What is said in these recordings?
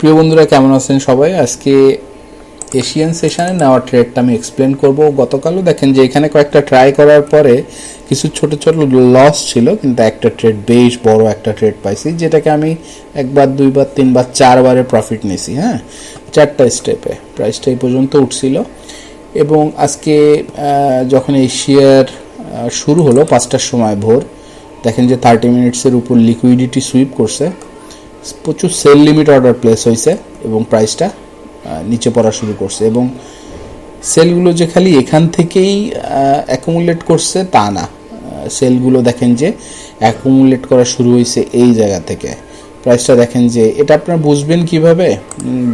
প্রিয় বন্ধুরা, কেমন আছেন সবাই? আজকে এশিয়ান সেশনে নেওয়া ট্রেডটা আমি এক্সপ্লেন করব। গতকালও দেখেন যে এখানে কয়েকটা ট্রাই করার পরে কিছু ছোট ছোট লস ছিল, কিন্তু একটা ট্রেড বেশ বড় একটা ট্রেড পাইছি, যেটাকে আমি একবার, দুইবার, তিনবার, চারবারে প্রফিট নিছি হ্যাঁ? চারটা স্টেপে প্রাইসটা এই পর্যন্ত উঠছিল। এবং আজকে যখন এশিয়ার শুরু হলো পাঁচটার সময় ভোর, দেখেন যে থার্টি মিনিটসের উপর লিকুইডিটি সুইপ করছে। প্রচুর সেল লিমিট অর্ডার প্লেস হয়েছে এবং প্রাইসটা নিচে পড়া শুরু করছে এবং সেলগুলো যে খালি এখান থেকেই অ্যাকুমুলেট করছে তা না। সেলগুলো দেখেন যে অ্যাকুমুলেট করা শুরু হয়েছে এই জায়গা থেকে। প্রাইসটা দেখেন যে এটা আপনারা বুঝবেন কীভাবে?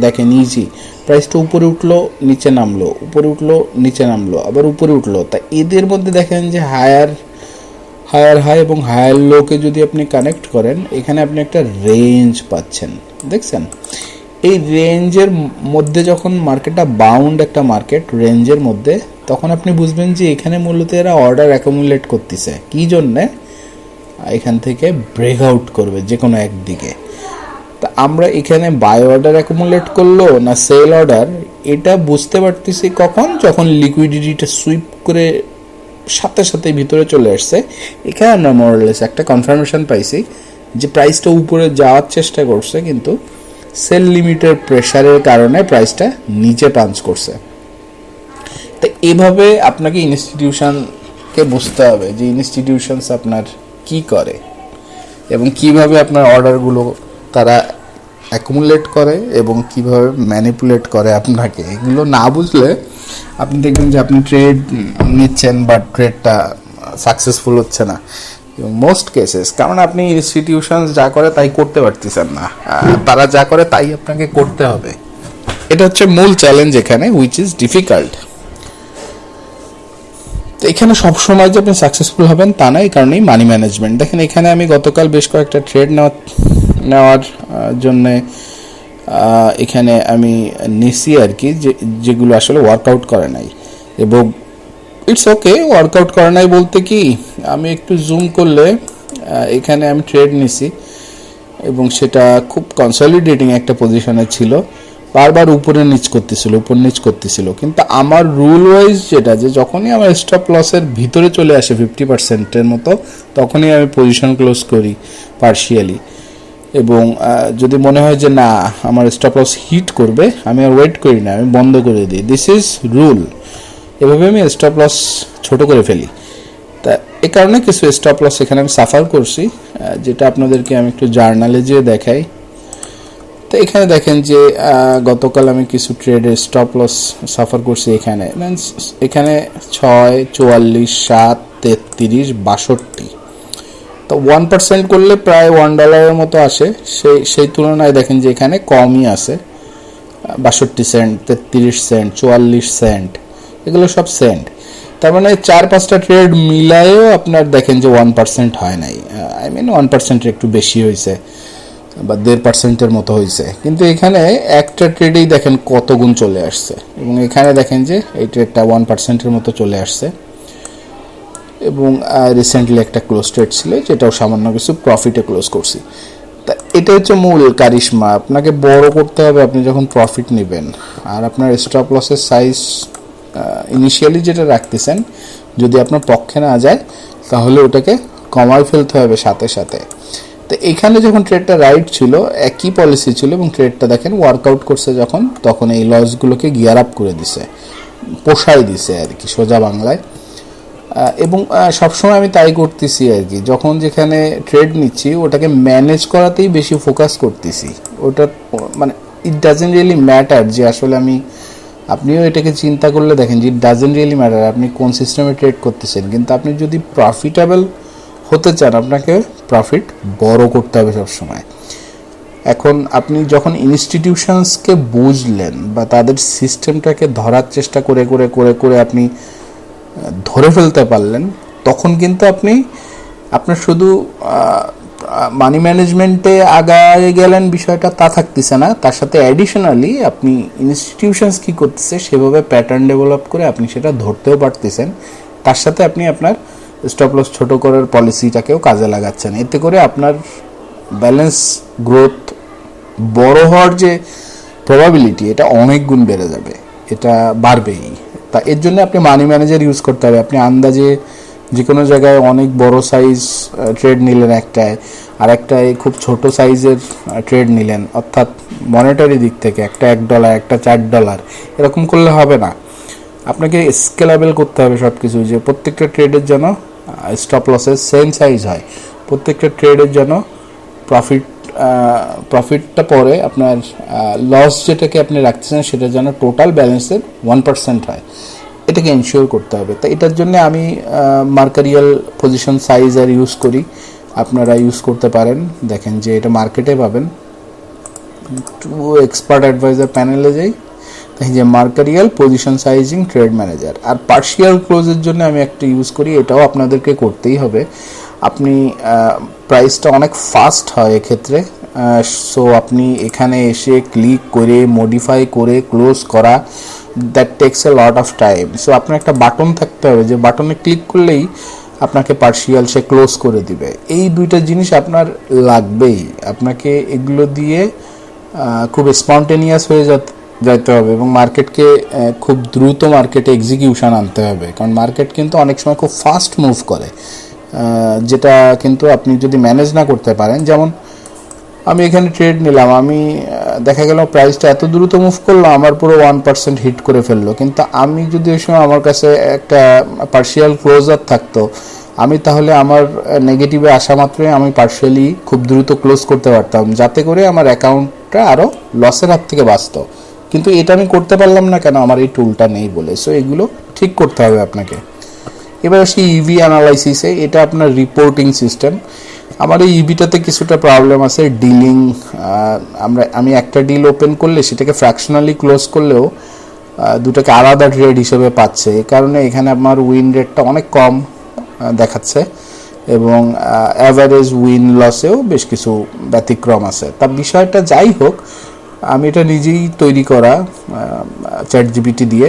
দেখেন ইজি প্রাইসটা উপরে উঠল, নিচে নামলো। উপরে উঠল, নিচে নামলো, আবার উপরে উঠল। তা এদের মধ্যে দেখেন যে হায়ার হায়ার হাই এবং হায়ার লোকে যদি আপনি কানেক্ট করেন, এখানে আপনি একটা রেঞ্জ পাচ্ছেন। দেখছেন? এই রেঞ্জের মধ্যে যখন মার্কেটটা বাউন্ড একটা মার্কেট রেঞ্জের মধ্যে, তখন আপনি বুঝবেন যে এখানে মূলত এরা অর্ডার অ্যাকুমুলেট করতেছে। কি জন্যে? এখান থেকে ব্রেক আউট করবে যে কোনো একদিকে। তা আমরা এখানে বাই অর্ডার অ্যাকুমুলেট করল না সেল অর্ডার এটা বুঝতে পারতেছি কখন? যখন লিকুইডিটিটা সুইপ করে সাথে সাথে ভিতরে চলে আসছে। এখানে আমরা মরলেস একটা কনফার্মেশন পাইছি যে প্রাইসটা উপরে যাওয়ার চেষ্টা করছে, কিন্তু সেল লিমিটের প্রেসারের কারণে প্রাইসটা নিচে পাঞ্চ করছে। তো এভাবে আপনাকে ইনস্টিটিউশনকে বুঝতে হবে যে ইনস্টিটিউশনস আপনার কি করে এবং কীভাবে আপনার অর্ডারগুলো তারা অ্যাকুমুলেট করে এবং কীভাবে ম্যানিপুলেট করে আপনাকে। এগুলো না বুঝলে আপনি দেখবেন যে আপনি ট্রেড নিচ্ছেন বা ট্রেডটা সাকসেসফুল হচ্ছে না। মোস্ট কেসেস কারণ আপনি ইনস্টিটিউশনস যা করে তাই করতে পারতেছেন না। তারা যা করে তাই আপনাকে করতে হবে। এটা হচ্ছে মূল চ্যালেঞ্জ এখানে উইচ ইজ ডিফিকাল্ট এখানে সবসময় যে আপনি সাকসেসফুল হবেন তা না, এই কারণেই মানি ম্যানেজমেন্ট দেখেন, এখানে আমি গতকাল বেশ কয়েকটা ট্রেড নেওয়ার নেওয়ার জন্য এখানে আমি নিছি আর কি যেগুলো আসলে ওয়ার্কআউট করে নাই। এবং ইটস ওকে ওয়ার্কআউট করে নাই বলতে কি, আমি একটু জুম করলে এখানে আমি ট্রেড নিছি। এবং সেটা খুব কনসলিডেটিং একটা পজিশনে ছিল। বারবার উপরে নিচ করতেছিল, উপর নিচ করতেছিল। কিন্তু আমার রুল ওয়াইজ যেটা, যে যখনই আমার স্টপ লসের ভিতরে চলে আসে ফিফটি পার্সেন্টের মতো, তখনই আমি পজিশন ক্লোজ করি পার্শিয়ালি এবং যদি মনে হয় যে না, আমার স্টপ লস হিট করবে, আমি আর ওয়েট করি না, আমি বন্ধ করে দিই। দিস ইজ রুল এভাবে আমি স্টপ লস ছোট করে ফেলি। তা, এ কারণে কিছু স্টপ লস এখানে আমি সাফার করছি যেটা আপনাদেরকে আমি একটু জার্নালে যেয়ে দেখাই। তো এখানে দেখেন যে গতকাল আমি কিছু ট্রেডের স্টপ লস সাফার করছি এখানে। এখানে ছয়, চুয়াল্লিশ, সাত, তেত্রিশ, বাষট্টি। তো ওয়ান পার্সেন্ট করলে প্রায় ওয়ান ডলারের মতো আসে। সেই সেই তুলনায় দেখেন যে এখানে কমই আছে বাষট্টি সেন্ট তেত্রিশ সেন্ট চুয়াল্লিশ সেন্ট এগুলো সব সেন্ট তার মানে চার, পাঁচটা ট্রেড মিলায়েও আপনার দেখেন যে ওয়ান পার্সেন্ট হয় নাই। আই মিন ওয়ান পার্সেন্টের একটু বেশি হয়েছে বা দেড় পার্সেন্টের মতো হয়েছে কিন্তু এখানে একটা ট্রেডেই দেখেন কত গুণ চলে আসছে। এবং এখানে দেখেন যে এই ট্রেডটা ওয়ান পার্সেন্টের মতো চলে আসছে। এবং রিসেন্টলি একটা ক্লোজ ট্রেড ছিল, যেটাও সামান্য কিছু প্রফিটে ক্লোজ করছি। তা এটা হচ্ছে মূল কারিশমা। আপনাকে বড় করতে হবে আপনি যখন প্রফিট নেবেন। আর আপনার স্টপ লসের সাইজ ইনিশিয়ালি যেটা রাখতেছেন, যদি আপনার পক্ষে না যায়, তাহলে ওটাকে কমায় ফেলতে হবে সাথে সাথে। তো এখানে যখন ট্রেডটা রাইট ছিল, একই পলিসি ছিল এবং ট্রেডটা দেখেন ওয়ার্কআউট করছে যখন, তখন এই লসগুলোকে গিয়ার আপ করে দিছে, পোষায় দিছে আর কি, সোজা বাংলায়। এবং সবসময় আমি তাই করতেছি আর কি। যখন যেখানে ট্রেড নিচ্ছি, ওটাকে ম্যানেজ করাতেই বেশি ফোকাস করতেছি। ওটা মানে ইট ডাজেন্ট রিয়েলি ম্যাটার যে আসলে আমি, আপনিও এটাকে চিন্তা করলে দেখেন যে ইট ডাজেন্ট রিয়েলি ম্যাটার আপনি কোন সিস্টেমে ট্রেড করতেছেন। কিন্তু আপনি যদি প্রফিটেবল হতে চান, আপনাকে প্রফিট বড় করতে হবে সবসময়। এখন আপনি যখন ইনস্টিটিউশনসকে বুঝলেন বা তাদের সিস্টেমটাকে ধরার চেষ্টা করে করে করে করে আপনি ধরে ফেলতে পারলেন, তখন কিন্তু আপনি আপনার শুধু মানি ম্যানেজমেন্টে আগায় গেলেন বিষয়টা তা থাকতেছে না, তার সাথে অ্যাডিশনালি আপনি ইনস্টিটিউশনস কি করতেছে সেভাবে প্যাটার্ন ডেভেলপ করে আপনি সেটা ধরতেও পারতেছেন, তার সাথে আপনি আপনার স্টপ লস ছোট করার পলিসিটাকেও কাজে লাগাচ্ছেন। এতে করে আপনার ব্যালেন্স গ্রোথ বড় হওয়ার যে প্রবাবিলিটি এটা অনেক গুণ বেড়ে যাবে, এটা বাড়বেই। তা এর জন্য আপনি মানি ম্যানেজার ইউজ করতে হবে। আপনি আন্দাজে যে কোনো জায়গায় অনেক বড় সাইজ ট্রেড নিলেন একটায় আর একটায় খুব ছোট সাইজের ট্রেড নিলেন। অর্থাৎ মনিটারি দিক থেকে একটা এক ডলার একটা চার ডলার এরকম করলে হবে না। আপনাকে স্কেলেবল করতে হবে সব কিছু যে প্রত্যেকটা ট্রেডের জন্য স্টপ লসের সেম সাইজ হয়। প্রত্যেকটা ট্রেডের জন্য প্রফিট প্রফিটটা পরে আপনার লস যেটাকে আপনি রাখতেছেন সেটা যেন টোটাল ব্যালেন্সের ওয়ান পার্সেন্ট হয়। এটাকে এনশিওর করতে হবে। তো এটার জন্য আমি মার্কারিয়াল পজিশন সাইজ আর ইউজ করি। আপনারা ইউজ করতে পারেন। দেখেন যে এটা মার্কেটে পাবেন। টু এক্সপার্ট অ্যাডভাইজার প্যানেলে যাই। দেখি যে mercurial position sizing trade manager আর পার্শিয়াল ক্লোজের জন্য আমি একটা ইউজ করি। এটাও আপনাদেরকে করতেই হবে। আপনি প্রাইসটা অনেক ফাস্ট হয় এক্ষেত্রে। সো আপনি এখানে এসে ক্লিক করে মডিফাই করে ক্লোজ করা that takes a lot of time so আপনার একটা বাটন থাকতে হবে, যে বাটনে ক্লিক করলেই আপনাকে পার্শিয়াল সে ক্লোজ করে দিবে। এই দুইটা জিনিস আপনার লাগবেই। আপনাকে এগুলো দিয়ে খুব স্পন্টেনিয়াস হয়ে যাত- যাইতে হবে এবং মার্কেটকে খুব দ্রুত মার্কেটে এক্সিকিউশন আনতে হবে। কারণ মার্কেট কিন্তু অনেক সময় খুব ফাস্ট মুভ করে। যেটা কিন্তু আপনি যদি ম্যানেজ না করতে পারেন, যেমন আমি এখানে ট্রেড নিলাম, আমি দেখা গেল প্রাইসটা এত দ্রুত মুভ করল, আমার পুরো ওয়ান পার্সেন্ট হিট করে ফেলল। কিন্তু আমি যদি ওই সময় আমার কাছে একটা পার্শিয়াল ক্লোজার থাকতো, আমি তাহলে আমার নেগেটিভে আসা মাত্রই আমি পার্শিয়ালি খুব দ্রুত ক্লোজ করতে পারতাম, যাতে করে আমার অ্যাকাউন্টটা আরও লসের হাত থেকে বাঁচত। কিন্তু এটা আমি করতে পারলাম না কেন, আমার এই টুলটা নেই বলে। সো এগুলো ঠিক করতে হবে আপনাকে। এবার আসি ইভি অ্যানালাইসিসে এটা আপনার রিপোর্টিং সিস্টেম আমার এই ইভিটাতে কিছুটা প্রবলেম আছে ডিলিং আমরা, আমি একটা ডিল ওপেন করলে সেটাকে ফ্র্যাকশনালি ক্লোজ করলেও দুটাকে আলাদা ট্রেড হিসেবে পাচ্ছে। এই কারণে এখানে আমার উইন রেটটা অনেক কম দেখাচ্ছে এবং অ্যাভারেজ উইন লসেও বেশ কিছু ব্যতিক্রম আছে। তা বিষয়টা যাই হোক, আমি এটা নিজেই তৈরি করা চ্যাট জিবিটি দিয়ে।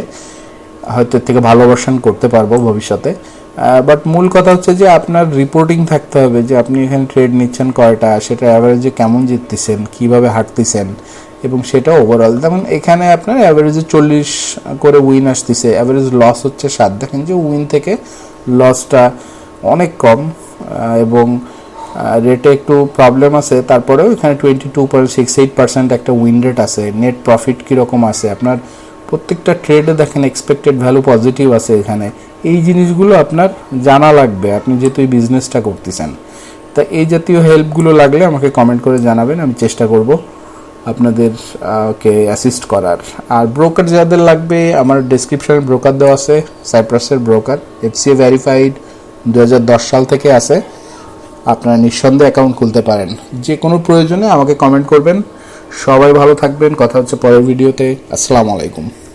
হয়তো থেকে ভালো ভার্সন করতে পারব ভবিষ্যতে। বাট মূল কথা হচ্ছে যে আপনার রিপোর্টিং থাকতে হবে যে আপনি এখানে ট্রেড নিচ্ছেন কয়টা, সেটা অ্যাভারেজে কেমন জিততেছেন, কীভাবে হাঁটতেছেন এবং সেটা ওভারঅল যেমন এখানে আপনার অ্যাভারেজে চল্লিশ করে উইন আসতেছে অ্যাভারেজ লস হচ্ছে সাত। দেখেন যে উইন থেকে লসটা অনেক কম এবং রেটে একটু প্রবলেম আছে, তারপরেও এখানে twenty two point six eight percent একটা উইন রেট আছে। নেট প্রফিট কীরকম আছে? আপনার প্রত্যেকটা ট্রেডে দেখেন এক্সপেক্টেড ভ্যালু পজিটিভ আছে এখানে। এই জিনিসগুলো আপনার জানা লাগবে, আপনি যেহেতু এই বিজনেসটা করতেছেন। তা এই জাতীয় হেল্পগুলো লাগলে আমাকে কমেন্ট করে জানাবেন, আমি চেষ্টা করব আপনাদের কে অ্যাসিস্ট করার। আর ব্রোকার যাদের লাগবে, আমার ডিসক্রিপশনে ব্রোকার দেওয়া আছে সাইপ্রাসের ব্রোকার এফসিএ ভেরিফাইড দু সাল থেকে আছে। আপনারা নিঃসন্দেহে অ্যাকাউন্ট খুলতে পারেন। যে কোনো প্রয়োজনে আমাকে কমেন্ট করবেন। সবাই ভালো থাকবেন। কথা হচ্ছে পরের ভিডিওতে। আসসালামু আলাইকুম।